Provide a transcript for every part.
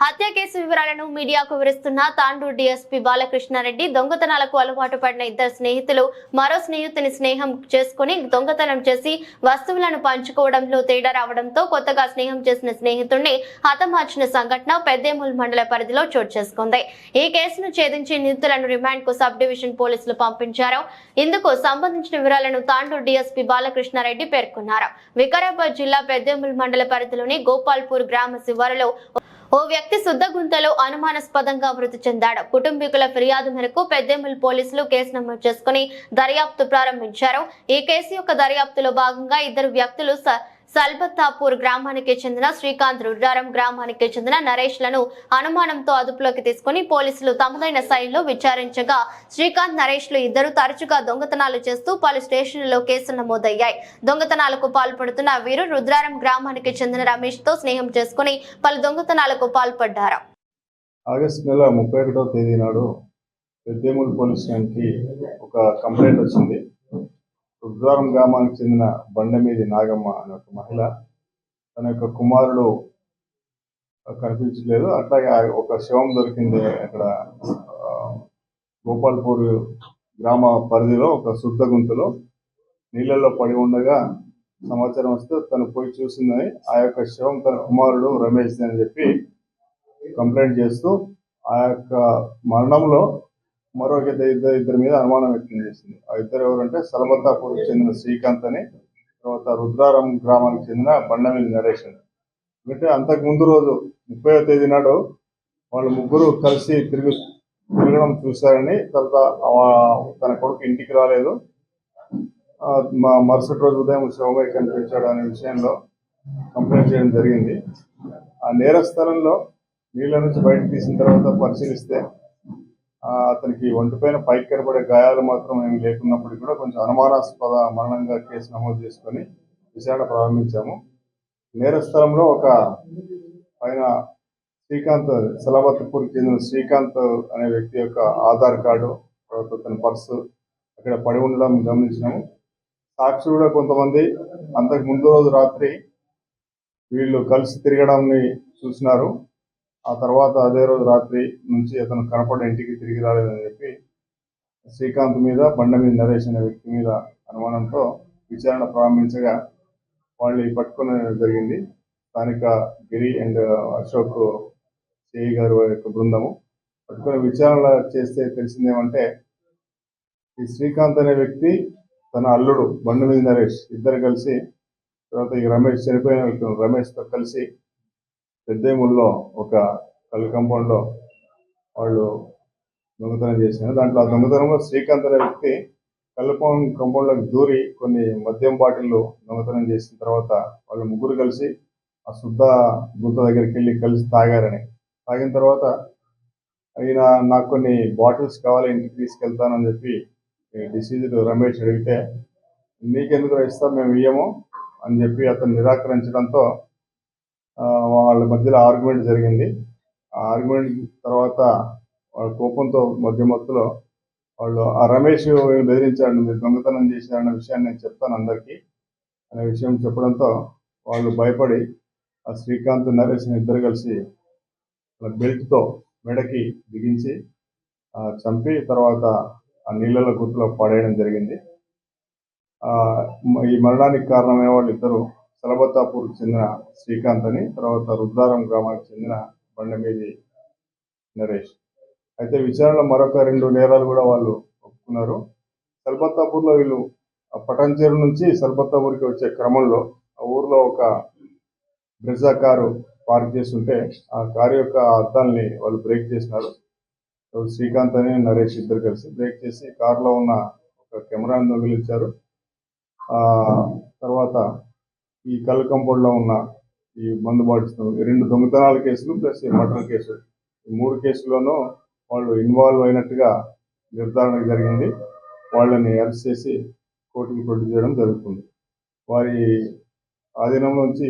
హత్య కేసు వివరాలను మీడియాకు వివరిస్తున్న తాండూరు డీఎస్పీ బాలకృష్ణారెడ్డి దొంగతనాలకు అలవాటు పడిన ఇద్దరు స్నేహితులు మరో స్నేహితుని స్నేహం చేసుకుని దొంగతనం చేసి వస్తువులను పంచుకోవడంలో తేడా రావడంతో కొత్తగా స్నేహం చేసిన స్నేహితుడిని హతమార్చిన సంఘటన పెద్దేముల్ మండల పరిధిలో చోటు చేసుకుంది. ఈ కేసును ఛేదించి నిందితులను రిమాండ్కు సబ్ డివిజన్ పోలీసులు పంపించారు. ఇందుకు సంబంధించిన వివరాలను తాండూరు డీఎస్పీ బాలకృష్ణారెడ్డి పేర్కొన్నారు. వికారాబాద్ జిల్లా పెద్దేముల్ మండల పరిధిలోని గోపాల్పూర్ గ్రామ శివారులో ఓ వ్యక్తి శుద్ధ గుంతలో అనుమానాస్పదంగా మృతి చెందాడు. కుటుంబీకుల ఫిర్యాదు మేరకు పెద్దేముల్ పోలీసులు కేసు నమోదు చేసుకుని దర్యాప్తు ప్రారంభించారు. ఈ కేసు యొక్క దర్యాప్తులో భాగంగా ఇద్దరు వ్యక్తులు స- సల్బత్తాపూర్ గ్రామానికి చెందిన శ్రీకాంత్ రుద్రారం గ్రామానికి చెందిన నరేష్లను అనుమానంతో అదుపులోకి తీసుకుని పోలీసులు తమదైన శైలిలో విచారించగా శ్రీకాంత్ నరేష్లు ఇద్దరు తరచుగా దొంగతనాలు చేస్తూ పలు స్టేషన్లలో కేసులు నమోదయ్యాయి. దొంగతనాలకు పాల్పడుతున్న వీరు రుద్రారం గ్రామానికి చెందిన రమేష్తో స్నేహం చేసుకుని పలు దొంగతనాలకు పాల్పడ్డారు. ఆగస్టు నెల ముప్పై ఒకటో తేదీ నాడు పెద్దేముల్ పోలీస్ స్టేషన్కి ఒక కంప్లైంట్ వచ్చింది. రుద్రారం గ్రామానికి చెందిన బండమీది నాగమ్మ అనే ఒక మహిళ తన యొక్క కుమారుడు కనిపించలేదు అట్లాగే ఆ ఒక శవం దొరికింది అక్కడ గోపాల్పూర్ గ్రామ పరిధిలో ఒక శుద్ధ గుంతలో. నీళ్ళల్లో పడి ఉండగా సమాచారం వస్తే తను పోయి చూసిందని ఆ యొక్క శవం తన కుమారుడు రమేష్ అని చెప్పి కంప్లైంట్ చేస్తూ ఆ యొక్క మరణంలో మరో ఇద్దరు ఇద్దరు ఇద్దరి మీద అనుమానం వ్యక్తం చేసింది. ఆ ఇద్దరు ఎవరంటే సలబత్తాపూర్కి చెందిన శ్రీకాంత్ అని తర్వాత రుద్రారం గ్రామానికి చెందిన బండమిల్లి నరేష్ అని. ఎందుకంటే అంతకు ముందు రోజు ముప్పై తేదీ నాడు వాళ్ళు ముగ్గురు కలిసి తిరుగు తిరగడం చూశారని తర్వాత తన కొడుకు ఇంటికి రాలేదు. మా మరుసటి రోజు ఉదయం శివమయ్య కనిపించాడు అనే విషయంలో కంప్లైంట్ చేయడం జరిగింది. ఆ నేర స్థలంలో నీళ్ళ నుంచి బయటకు తీసిన తర్వాత పరిశీలిస్తే అతనికి ఒంటిపైన పైకి కనబడే గాయాలు మాత్రం ఏమి లేకున్నప్పటికీ కూడా కొంచెం అనుమానాస్పద మరణంగా కేసు నమోదు చేసుకొని విచారణ ప్రారంభించాము. నేర స్థలంలో ఒక పైన శ్రీకాంత్ సలాబత్పూర్కి చెందిన శ్రీకాంత్ అనే వ్యక్తి యొక్క ఆధార్ కార్డు తర్వాత అతని పర్సు అక్కడ పడి ఉండడం గమనించినాము. సాక్షులు కూడా కొంతమంది అంతకు ముందు రోజు రాత్రి వీళ్ళు కలిసి తిరగడంని చూసినారు. ఆ తర్వాత అదే రోజు రాత్రి నుంచి అతను కనపడ ఇంటికి తిరిగి రాలేదని చెప్పి శ్రీకాంత్ మీద బండ మీద నరేష్ అనే వ్యక్తి మీద అనుమానంతో విచారణ ప్రారంభించగా వాళ్ళు పట్టుకునే జరిగింది. స్థానిక గిరి అండ్ అశోక్ చేయి గారు యొక్క బృందము. పట్టుకుని విచారణ చేస్తే తెలిసిందేమంటే ఈ శ్రీకాంత్ అనే వ్యక్తి తన అల్లుడు బండి మీద నరేష్ ఇద్దరు కలిసి తర్వాత ఈ రమేష్ చనిపోయిన వ్యక్తి రమేష్తో కలిసి పెద్దేముల్లో ఒక కల్ కంపౌండ్లో వాళ్ళు దొంగతనం చేసిన దాంట్లో ఆ దొంగతనంలో శ్రీకాంత్ అనే వ్యక్తి కల్పం కంపౌండ్లోకి దూరి కొన్ని మద్యం బాటిల్లు దొంగతనం చేసిన తర్వాత వాళ్ళు ముగ్గురు కలిసి ఆ శుద్ధ గుంత దగ్గరికి వెళ్ళి కలిసి తాగారని. తాగిన తర్వాత ఈయన నాకు కొన్ని బాటిల్స్ కావాలి ఇంటికి తీసుకెళ్తానని చెప్పి డిసీజ్డ్ రమేష్ అడిగితే నీకెందుకు ఇస్తాం మేము ఇయ్యము అని చెప్పి అతను నిరాకరించడంతో వాళ్ళ మధ్యలో ఆర్గ్యుమెంట్ జరిగింది. ఆ ఆర్గ్యుమెంట్ తర్వాత వాళ్ళ కోపంతో మధ్య మత్తులో వాళ్ళు ఆ రమేష్ బెదిరించాడు? మీరు దొంగతనం చేశారన్న విషయాన్ని నేను చెప్తాను అందరికీ అనే విషయం చెప్పడంతో వాళ్ళు భయపడి ఆ శ్రీకాంత్ నరేష్ ఇద్దరు కలిసి బెల్ట్తో మెడకి బిగించి చంపి తర్వాత ఆ నీళ్ళలో గుర్తులో పడేయడం జరిగింది. ఈ మరణానికి కారణమైన వాళ్ళు ఇద్దరు సలబత్తాపూర్కి చెందిన శ్రీకాంత్ అని తర్వాత రుద్రారం గ్రామానికి చెందిన బండమేది నరేష్. అయితే విచారణలో మరొక రెండు నేరాలు కూడా వాళ్ళు ఒప్పుకున్నారు. సల్బత్తాపూర్లో వీళ్ళు ఆ పటాన్చేరు నుంచి సల్బత్తాపూర్కి వచ్చే క్రమంలో ఆ ఊర్లో ఒక బ్రిజా కారు పార్క్ చేస్తుంటే ఆ కారు యొక్క అద్దాలని వాళ్ళు బ్రేక్ చేసినారు. శ్రీకాంత్ అని నరేష్ ఇద్దరు కలిసి బ్రేక్ చేసి కారులో ఉన్న ఒక కెమెరాను దొంగిలించారు. ఆ తర్వాత ఈ కల్ కంపౌండ్లో ఉన్న ఈ మందు బాటిల్స్ రెండు దొంగతనాల కేసులు ప్లస్ ఈ మర్డర్ కేసు. ఈ మూడు కేసుల్లోనూ వాళ్ళు ఇన్వాల్వ్ అయినట్టుగా నిర్ధారణ జరిగింది. వాళ్ళని అరెస్ట్ చేసి కోర్టుకు ప్రొడ్యూస్ చేయడం జరుగుతుంది. వారి ఆధీనంలోంచి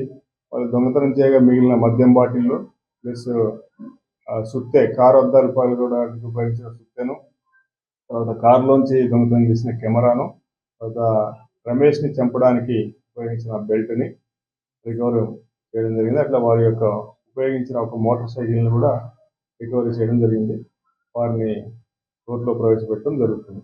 వాళ్ళు దొంగతనం చేయగా మిగిలిన మద్యం బాటిళ్ళు ప్లస్ ఆ, సుత్తే కారు వద్ద రూపాయలు కూడా ఉపయోగించిన సుత్తెను తర్వాత కారులోంచి దొంగతనం చేసిన కెమెరాను తర్వాత రమేష్ని చంపడానికి ఉపయోగించిన బెల్ట్ని రికవరీ చేయడం జరిగింది. అట్లా వారి యొక్క ఉపయోగించిన ఒక మోటార్ సైకిల్ని కూడా రికవరీ చేయడం జరిగింది. వారిని కోర్టులో ప్రవేశపెట్టడం జరుగుతుంది.